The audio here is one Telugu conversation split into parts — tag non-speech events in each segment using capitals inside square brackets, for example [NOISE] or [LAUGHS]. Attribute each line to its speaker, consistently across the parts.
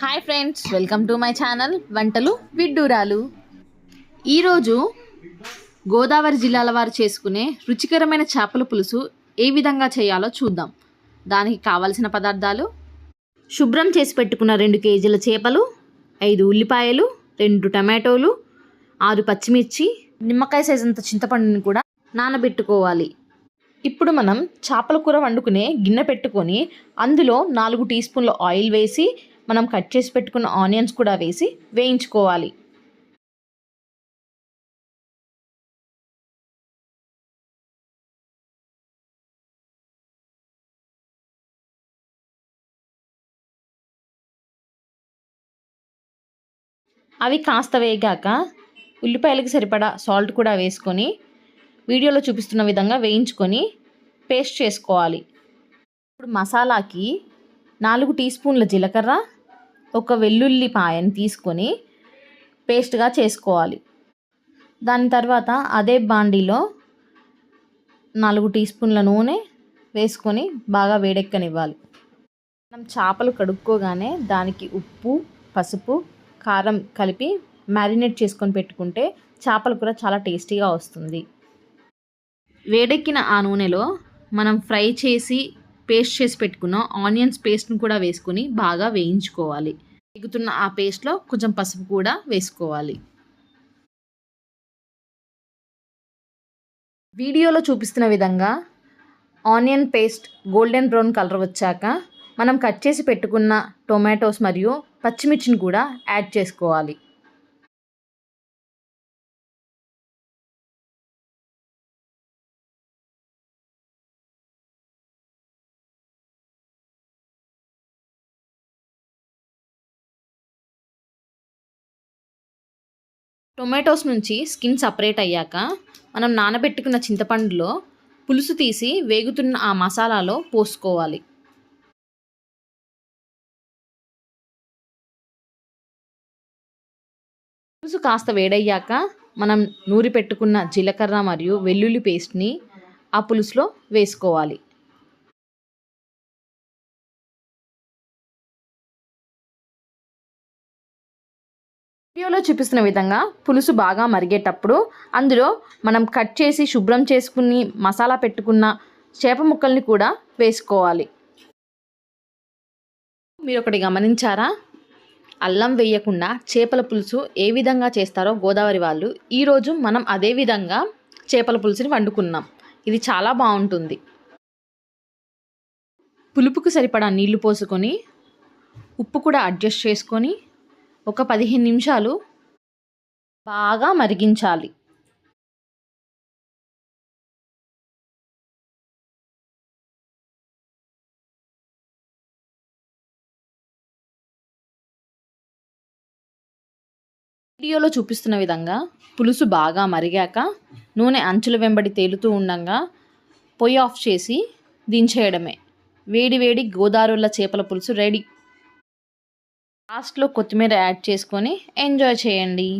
Speaker 1: Hi friends welcome to my channel వంటలు విడ్డూరాలు. ఈరోజు గోదావరి జిల్లాల వారు చేసుకునే రుచికరమైన చేపల పులుసు ఏ విధంగా చేయాలో చూద్దాం. దానికి కావలసిన పదార్థాలు శుభ్రం చేసి పెట్టుకున్న రెండు కేజీల చేపలు ఐదు ఉల్లిపాయలు రెండు టమాటోలు ఆరు పచ్చిమిర్చి నిమ్మకాయ సైజంత చింతపండుని కూడా నానబెట్టుకోవాలి. ఇప్పుడు మనం చేపల కూర వండుకునే గిన్నె పెట్టుకొని అందులో నాలుగు టీ స్పూన్ల ఆయిల్ వేసి మనం కట్ చేసి పెట్టుకున్న ఆనియన్స్ కూడా వేసి వేయించుకోవాలి. అవి కాస్త వేగాక ఉల్లిపాయలకు సరిపడా సాల్ట్ కూడా వేసుకొని వీడియోలో చూపిస్తున్న విధంగా వేయించుకొని పేస్ట్ చేసుకోవాలి. ఇప్పుడు మసాలాకి నాలుగు టీ స్పూన్ల జీలకర్ర ఒక వెల్లుల్లి పాయని తీసుకొని పేస్ట్గా చేసుకోవాలి. దాని తర్వాత అదే బాండీలో నాలుగు టీ స్పూన్ల నూనె వేసుకొని బాగా వేడెక్కనివ్వాలి. మనం చేపలు కడుక్కోగానే దానికి ఉప్పు పసుపు కారం కలిపి మ్యారినేట్ చేసుకొని పెట్టుకుంటే చేపల కూర చాలా టేస్టీగా వస్తుంది. వేడెక్కిన ఆ నూనెలో మనం ఫ్రై చేసి పేస్ట్ చేసి పెట్టుకున్న ఆనియన్స్ పేస్ట్ని కూడా వేసుకొని బాగా వేయించుకోవాలి. ఎగుతున్న ఆ పేస్ట్లో కొంచెం పసుపు కూడా వేసుకోవాలి. వీడియోలో చూపిస్తున్న విధంగా onion paste golden brown colour వచ్చాక మనం కట్ చేసి పెట్టుకున్న టొమాటోస్ మరియు పచ్చిమిర్చిని కూడా యాడ్ చేసుకోవాలి. టొమాటోస్ నుంచి స్కిన్ సపరేట్ అయ్యాక మనం నానబెట్టుకున్న చింతపండులో పులుసు తీసి వేగుతున్న ఆ మసాలాలో పోసుకోవాలి. పులుసు కాస్త వేడయ్యాక మనం నూరి పెట్టుకున్న జీలకర్ర మరియు వెల్లుల్లి పేస్ట్ని ఆ పులుసులో వేసుకోవాలి. వీడియోలో చూపిస్తున్న విధంగా పులుసు బాగా మరిగేటప్పుడు అందులో మనం కట్ చేసి శుభ్రం చేసుకుని మసాలా పెట్టుకున్న చేప ముక్కల్ని కూడా వేసుకోవాలి. మీరు ఒకటి గమనించారా? అల్లం వేయకుండా చేపల పులుసు ఏ విధంగా చేస్తారో గోదావరి వాళ్ళు ఈరోజు మనం అదే విధంగా చేపల పులుసుని వండుకున్నాం. ఇది చాలా బాగుంటుంది. పులుపుకు సరిపడా నీళ్ళు పోసుకొని ఉప్పు కూడా అడ్జస్ట్ చేసుకొని ఒక పదిహేను నిమిషాలు బాగా మరిగించాలి. వీడియోలో చూపిస్తున్న విధంగా పులుసు బాగా మరిగాక నూనె అంచుల వెంబడి తేలుతూ ఉండగా పొయ్యి ఆఫ్ చేసి దించేయడమే. వేడి వేడి గోదావరిల చేపల పులుసు రెడీ. లాస్ట్లో కొత్తిమీర యాడ్ చేసుకొని ఎంజాయ్ చేయండి.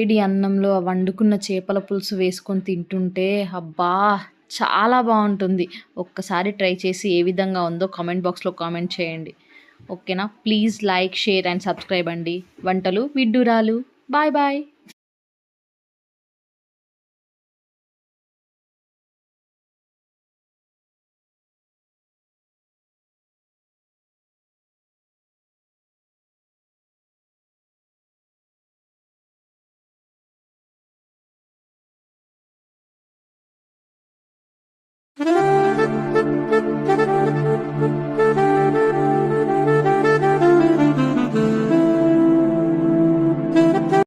Speaker 1: వేడి అన్నంలో వండుకున్న చేపల పులుసు వేసుకొని తింటుంటే అబ్బా చాలా బాగుంటుంది. ఒక్కసారి ట్రై చేసి ఏ విధంగా ఉందో కామెంట్ బాక్స్లో కామెంట్ చేయండి. ఓకేనా? Please like share and subscribe అండి. వంటలు విడ్డూరాలు. Bye bye.
Speaker 2: Mm-hmm. [LAUGHS]